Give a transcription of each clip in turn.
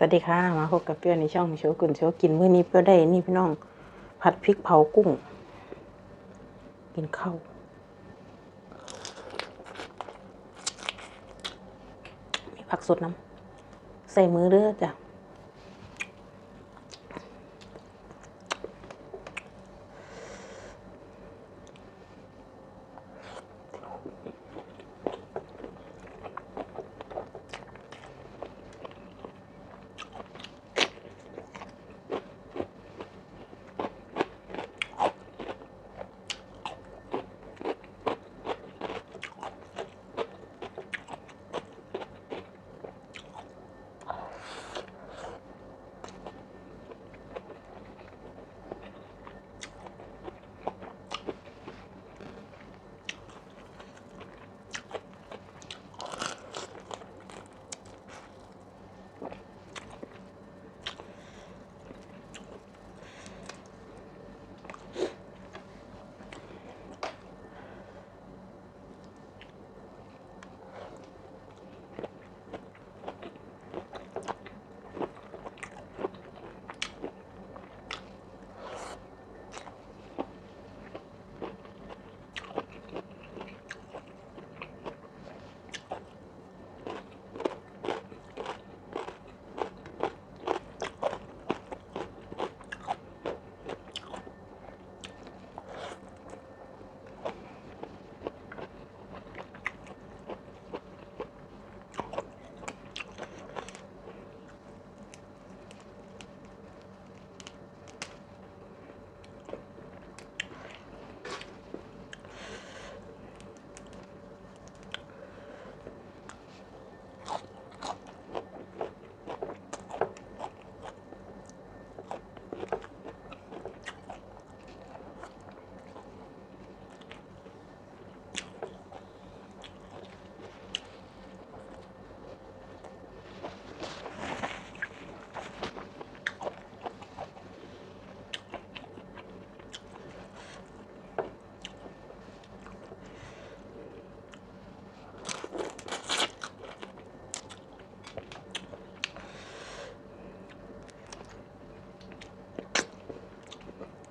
สวัสดีค่ะ มาพบกับเปรี้ยวในช่องโชว์กุนโชว์กินมื้อนี้เปรี้ยวได้นี่พี่น้อง ผัดพริกเผากุ้ง กินข้าวมีผักสดน้ำใส่มือเด้อจ้ะ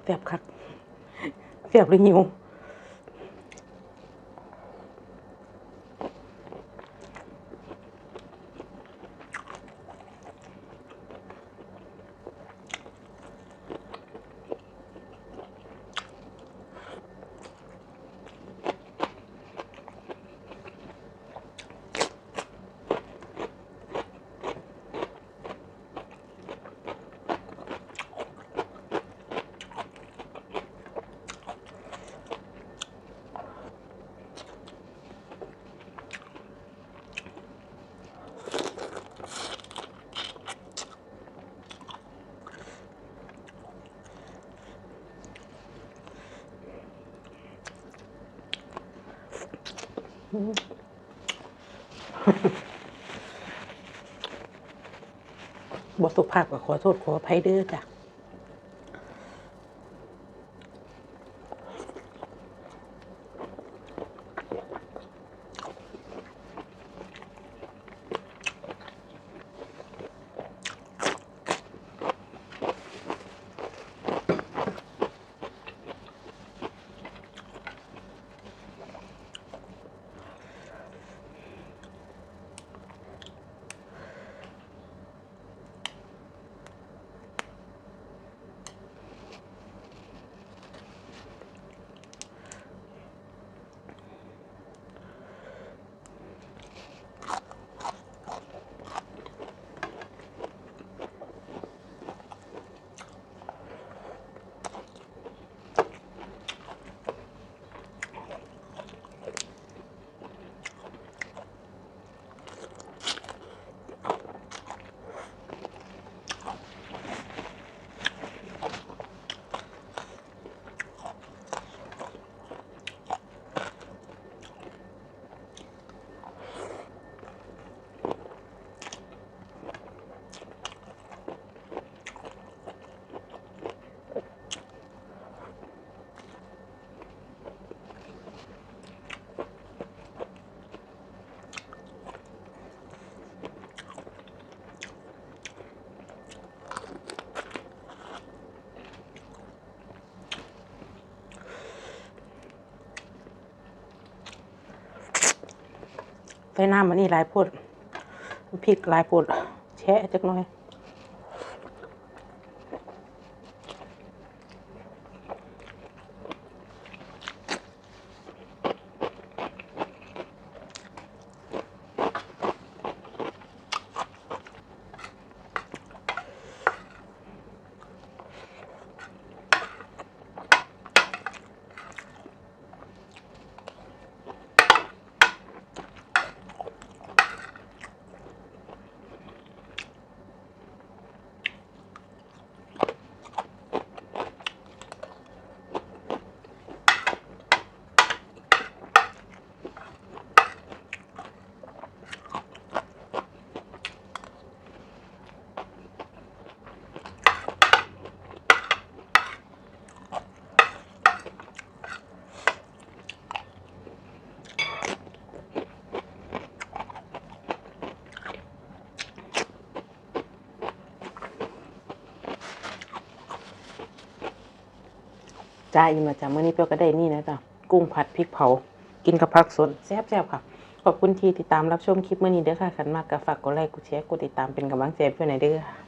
แสบคักแสบเลยหิว บทสุภาพก็ขอโทษขออภัยเด้อจ้ะ ใส่น้ำมันนี่หลายพดพริกหลายพดแชะจักหน่อย จ้าอีมาจ้าเมื่อนี้เปียวก็ได้นี่นะจ้ะกุ้งผัดพริกเผา กินกับผักสดแซ่บๆค่ะ ขอบคุณที่ติดตามรับชมคลิปเมื่อนี้เด้อค่ะขันมากกับฝากกดไลค์กดแชร์กดติดตามเป็นกำลังใจเพื่อนหน่อยเด้อค่ะ